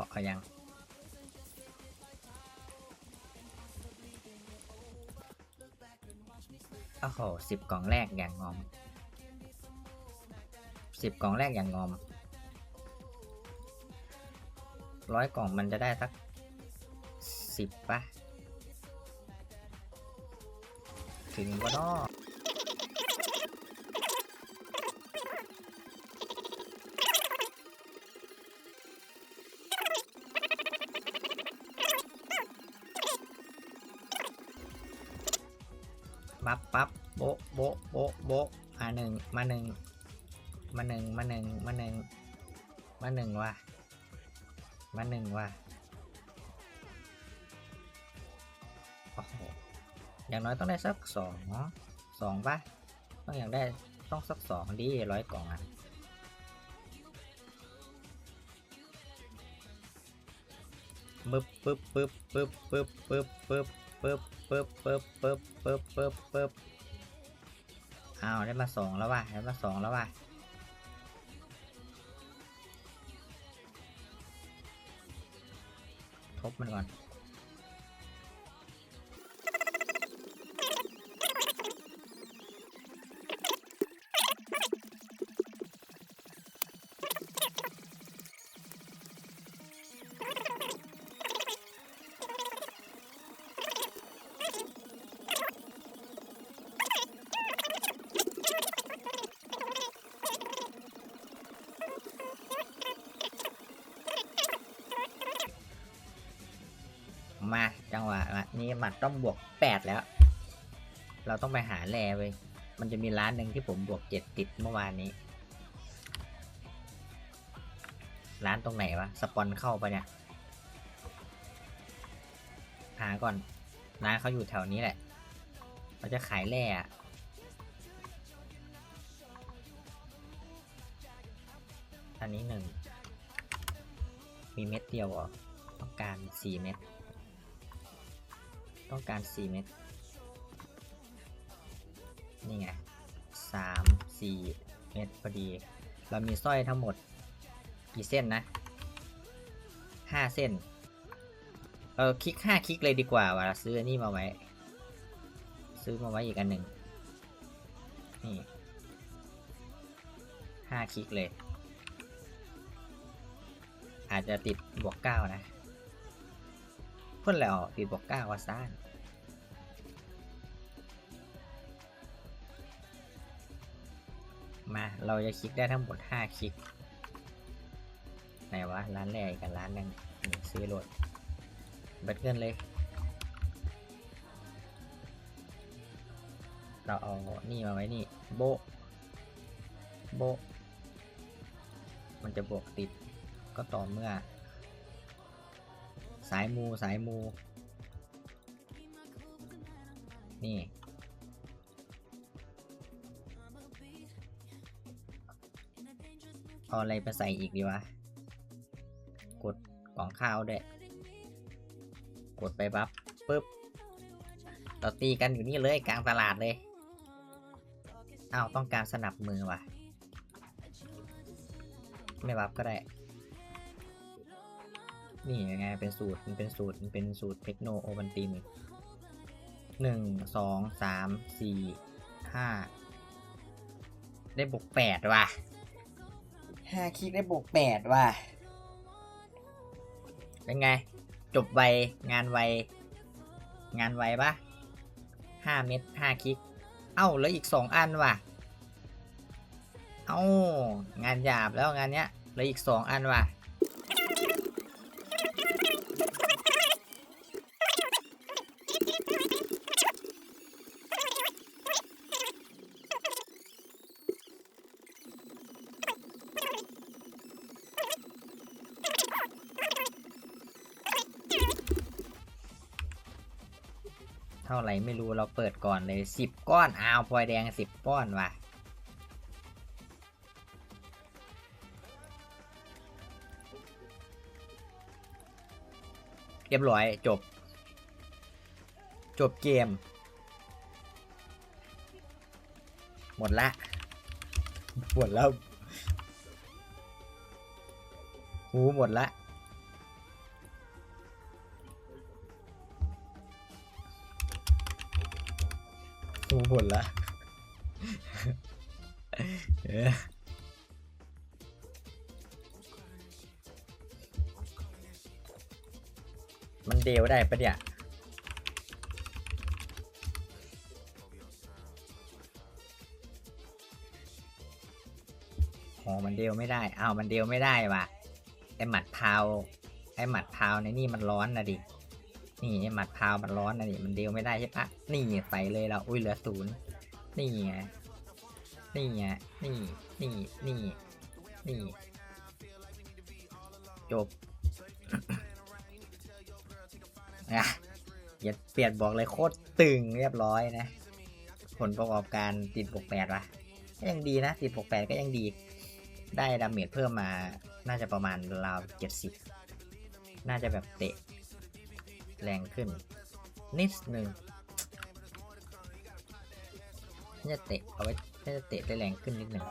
พอเอายังโอ้โหสิบกล่องแรกอย่างงอมสิบกล่องแรกอย่างงอมร้อยกล่องมันจะได้สักสิบปะถึงก็นอ ปั๊บปั๊บโบะโบะโบะโบะมาหนึ่งมาหนึ่งมาหนึ่งมาหนึ่งมาหนึ่งมาหนึ่งว่ะมาหนึ่งว่ะโอ้โหอย่างน้อยต้องได้สักสองเนาะสองป่ะต้องอย่างได้ต้องสักสองดีร้อยกล่องอะปึ๊บปึ๊บปึ๊บปึ๊บปึ๊บปึ๊บปึ๊บ ปึ๊บปึ๊บปึ๊บปึ๊บปึ๊บปึ๊บปึ๊บอ้าวได้มาสองแล้วว่ะได้มาสองแล้วว่ะทบมันก่อน จังหวะนี้มันต้องบวกแปดแล้ว เราต้องไปหาแร่เว้ยมันจะมีร้านหนึ่งที่ผมบวกเจ็ดติดเมื่อวานนี้ ร้านตรงไหนวะ สปอนเข้าไปเนี่ย หาก่อน ร้านเขาอยู่แถวนี้แหละเขาจะขายแร่อะอันนี้หนึ่ง มีเม็ดเดียวเหรอ ต้องการสี่เม็ด ต้องการ 4 เม็ด นี่ไง 3 4 เม็ดพอดี เรามีสร้อยทั้งหมด กี่เส้นนะ 5 เส้น เออคลิก 5 คลิกเลยดีกว่าว่าซื้ออันนี้มาไว้ ซื้อมาไว้อีกอันหนึ่ง นี่ 5 คลิกเลย อาจจะติดบวก 9 นะ เพื่นแล้วติดบวกเก้าว่าซ่านมาเราจะคลิกได้ทั้งหมด 5 คลิก ไหนวะ ร้านแรกกับร้านนึงนี่ซื้อโหลดเบิดเงินเลย เราเอานี่มาไว้นี่ โบโบมันจะบวกติดก็ต่อเมื่อ สายมูสายมู นี่ เอาอะไรไปใส่อีกดีวะ กดกล่องข้าวด้วย กดไปบัฟปึ๊บเราตีกันอยู่นี่เลยกลางตลาดเลยอ้าวต้องการสนับมือว่ะ ไม่บัฟก็ได้ นี่ยังไงเป็นสูตรมันเป็นสูตรมันเป็นสูตรเทคโนโอวันตินหนึ่งสองสามสี่ห้าได้บวกแปดว่ะห้าคลิกได้บวกแปดว่ะเป็นไง จบไวงานไวงานไวปะห้าเม็ดห้าคลิก เอ้าแล้วอีกสองอันว่ะ เอ้างานหยาบแล้วงานเนี้ยแล้วอีกสองอันว่ะ เท่าไหร่ไม่รู้เราเปิดก่อนเลยสิบก้อนอ้าวพลอยแดงสิบก้อนว่ะเรียบร้อยจบ จบเกม หมดละหมดแล้วหูหมดละ ผลละมันเดวได้ปะเนี่ยอ๋อมันเดวไม่ได้ อ้าว มันเดวไม่ได้ว่ะ ไอหมัดพาวไอหมัดพาวในนี่มันร้อนนะดิ นี่ไอหมัดพาวมันร้อนนะดิมันเดียวไม่ได้ใช่ปะนี่ใส่เลยเราอุ้ยเหลือศูนย์นี่ไงนี่ไงนี่นี่นี่นี่จบอะอย่าเปลี่ยนบอกเลยโคตรตึงเรียบร้อยนะ ผลประกอบการติดบวกแปดวะก็ยังดีนะติดบวกแปดก็ยังดี ได้ดาเมจเพิ่มมา น่าจะประมาณราวเจ็ดสิบน่าจะแบบเตะ แรงขึ้น นิดนึงน่าจะเตะเอาไว้น่าจะเตะได้แรงขึ้นนิดหนึ่ง